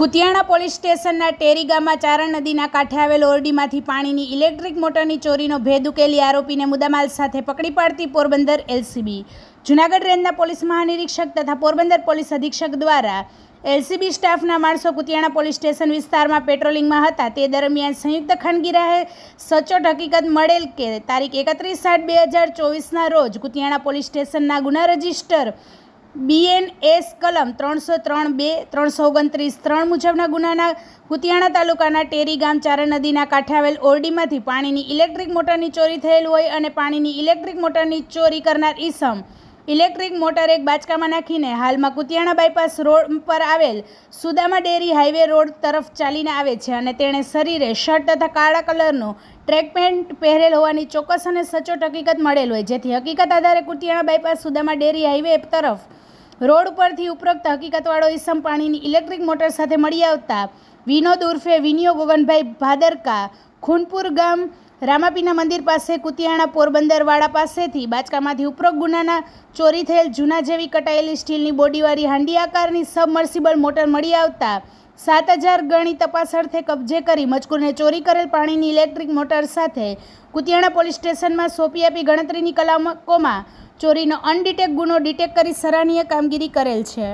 Kutiyana police સ્ટેશનના ટેરીગામાં ચારણ નદીના કાંઠે આવેલ ઓરડીમાંથી પાણીની ઇલેક્ટ્રિક મોટરની ચોરીનો ભેદ ઉકેલી આરોપીને મુદ્દામાલ સાથે પકડી પાડતી પોરબંદર એલસીબી. જૂનાગઢ રેન્જના પોલીસ મહાનિરીક્ષક તથા પોરબંદર પોલીસ અધિક્ષક દ્વારા એલસીબી સ્ટાફના માણસો કુતિયાણા પોલીસ સ્ટેશન વિસ્તારમાં પેટ્રોલિંગમાં હતા. તે દરમિયાન સંયુક્ત ખાનગી રાહે સચોટ હકીકત મળેલ કે તારીખ એકત્રીસ સાત બે હજાર ચોવીસના રોજ કુતિયાણા પોલીસ સ્ટેશનના ગુના રજિસ્ટર બીએનએસ કલમ ત્રણસો ત્રણ બે, ત્રણસો ઓગણત્રીસ ત્રણ મુજબના ગુનાના કુતિયાણા તાલુકાના ટેરી ગામ ચારણ નદીના કાંઠે આવેલ ઓરડીમાંથી પાણીની ઇલેક્ટ્રિક મોટરની ચોરી થયેલ હોય અને પાણીની ઇલેક્ટ્રિક મોટરની ચોરી કરનાર ઈસમ ઇલેક્ટ્રિક મોટર એક બાચકામાં નાખીને હાલમાં કુતિયાણા બાયપાસ રોડ પર આવેલ સુદામા ડેરી હાઈવે રોડ તરફ ચાલીને આવે છે અને તેણે શરીરે શર્ટ તથા કાળા કલરનો ટ્રેક પેન્ટ પહેરેલ હોવાની ચોક્કસ અને સચોટ હકીકત મળેલ હોય. જેથી હકીકત આધારે Kutiyana bypass Sudama dairy highway તરફ રોડ ઉપરથી ઉપરોક્ત હકીકતવાળો ઈસમ પાણીની ઇલેક્ટ્રિક મોટર સાથે મળી આવતા વિનોદ ઉર્ફે વિનિયો ગોગનભાઈ ભાદરકા, ખૂનપુર ગામ, રામાપીના મંદિર પાસે, કુતિયાણા પોરબંદરવાડા પાસેથી બાચકામાંથી ઉપરોક્ત ગુનાના ચોરી થયેલ જૂના જેવી કટાયેલી સ્ટીલની બોડીવાળી હાંડી આકારની સબમર્સિબલ મોટર મળી આવતા સાત હજાર ગણી તપાસ અર્થે કબજે કરી મજકૂરને ચોરી કરેલ પાણીની ઇલેક્ટ્રિક મોટર સાથે કુતિયાણા પોલીસ સ્ટેશનમાં સોંપી આપી ગણતરીની કલાકોમાં ચોરીનો અનડિટેક ગુનો ડિટેક્ટ કરી સરાહનીય કામગીરી કરેલ છે.